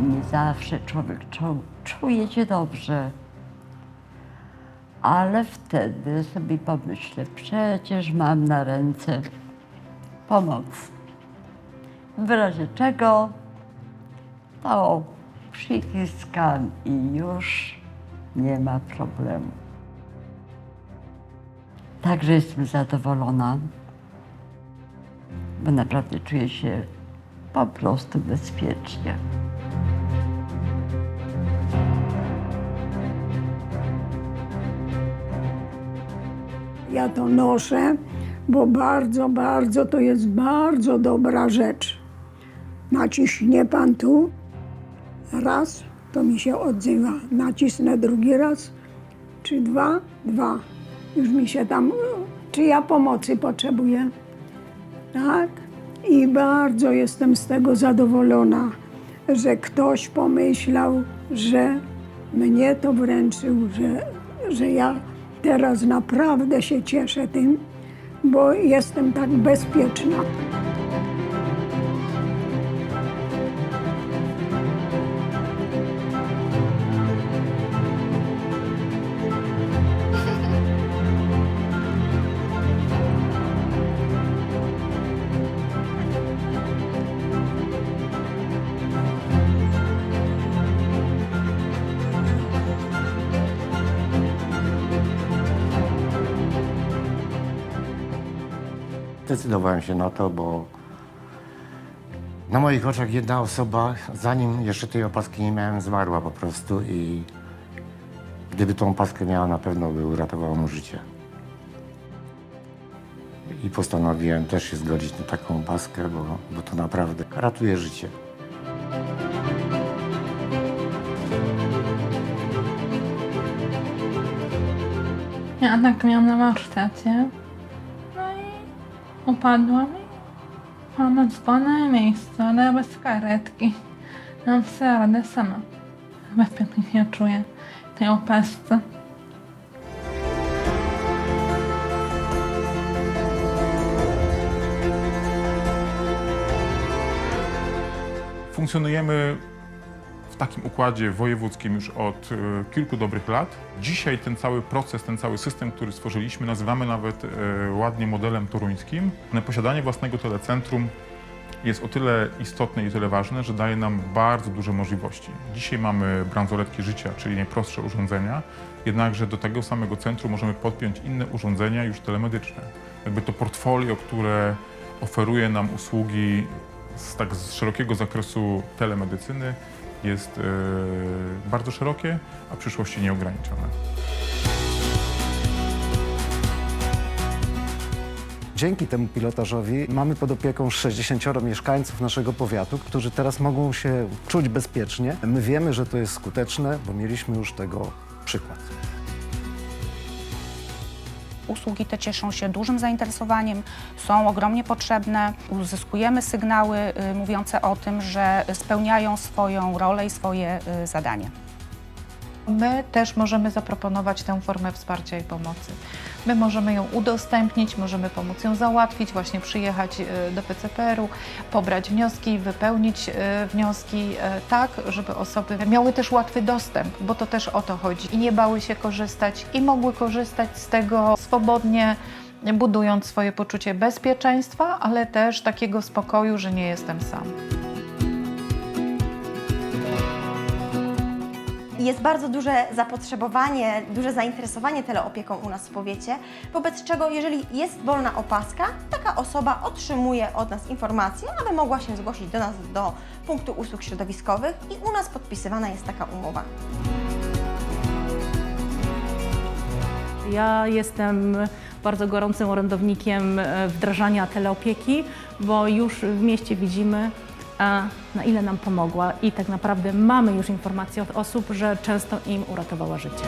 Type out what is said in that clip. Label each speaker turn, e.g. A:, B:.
A: Nie zawsze człowiek czu, czuje się dobrze. Ale wtedy sobie pomyślę, przecież mam na ręce pomoc. W razie czego to przyciskam i już nie ma problemu. Także jestem zadowolona, bo naprawdę czuję się po prostu bezpiecznie.
B: Ja to noszę, bo bardzo, bardzo to jest bardzo dobra rzecz. Naciśnie pan tu, raz, to mi się odzywa. Nacisnę drugi raz, czy dwa, dwa. Już mi się tam, czy ja pomocy potrzebuję. Tak? I bardzo jestem z tego zadowolona, że ktoś pomyślał, że mnie to wręczył, że, że ja teraz naprawdę się cieszę tym, bo jestem tak bezpieczna.
C: Zdecydowałem się na to, bo na moich oczach jedna osoba, zanim jeszcze tej opaski nie miałem, zmarła po prostu i gdyby tą opaskę miała, na pewno by uratowała mu życie. I postanowiłem też się zgodzić na taką opaskę, bo, bo to naprawdę ratuje życie.
D: Ja tak miałam na warsztacie. No i upadłam i mam dzwonę miejsce, ale bez karetki. Mam sobie radę sama. Bezpiecznie się czuję tej opasce.
E: Funkcjonujemy w takim układzie wojewódzkim już od e, kilku dobrych lat. Dzisiaj ten cały proces, ten cały system, który stworzyliśmy, nazywamy nawet e, ładnie modelem toruńskim. Posiadanie własnego telecentrum jest o tyle istotne i o tyle ważne, że daje nam bardzo duże możliwości. Dzisiaj mamy bransoletki życia, czyli najprostsze urządzenia, jednakże do tego samego centrum możemy podpiąć inne urządzenia już telemedyczne. Jakby to portfolio, które oferuje nam usługi z tak z szerokiego zakresu telemedycyny jest e, bardzo szerokie, a przyszłości nieograniczone.
F: Dzięki temu pilotażowi mamy pod opieką 60 mieszkańców naszego powiatu, którzy teraz mogą się czuć bezpiecznie. My wiemy, że to jest skuteczne, bo mieliśmy już tego przykład.
G: Usługi te cieszą się dużym zainteresowaniem, są ogromnie potrzebne. Uzyskujemy sygnały y, mówiące o tym, że spełniają swoją rolę i swoje y, zadanie.
H: My też możemy zaproponować tę formę wsparcia i pomocy. My możemy ją udostępnić, możemy pomóc ją załatwić, właśnie przyjechać e, do PCPR-u, pobrać wnioski, wypełnić e, wnioski e, tak, żeby osoby miały też łatwy dostęp, bo to też o to chodzi. I nie bały się korzystać i mogły korzystać z tego swobodnie, budując swoje poczucie bezpieczeństwa, ale też takiego spokoju, że nie jestem sam.
I: Jest bardzo duże zapotrzebowanie, duże zainteresowanie teleopieką u nas w powiecie, wobec czego jeżeli jest wolna opaska, taka osoba otrzymuje od nas informację, aby mogła się zgłosić do nas do punktu usług środowiskowych i u nas podpisywana jest taka umowa.
J: Ja jestem bardzo gorącym orędownikiem e, wdrażania teleopieki, bo już w mieście widzimy, na ile nam pomogła i tak naprawdę mamy już informacje od osób, że często im uratowała życie.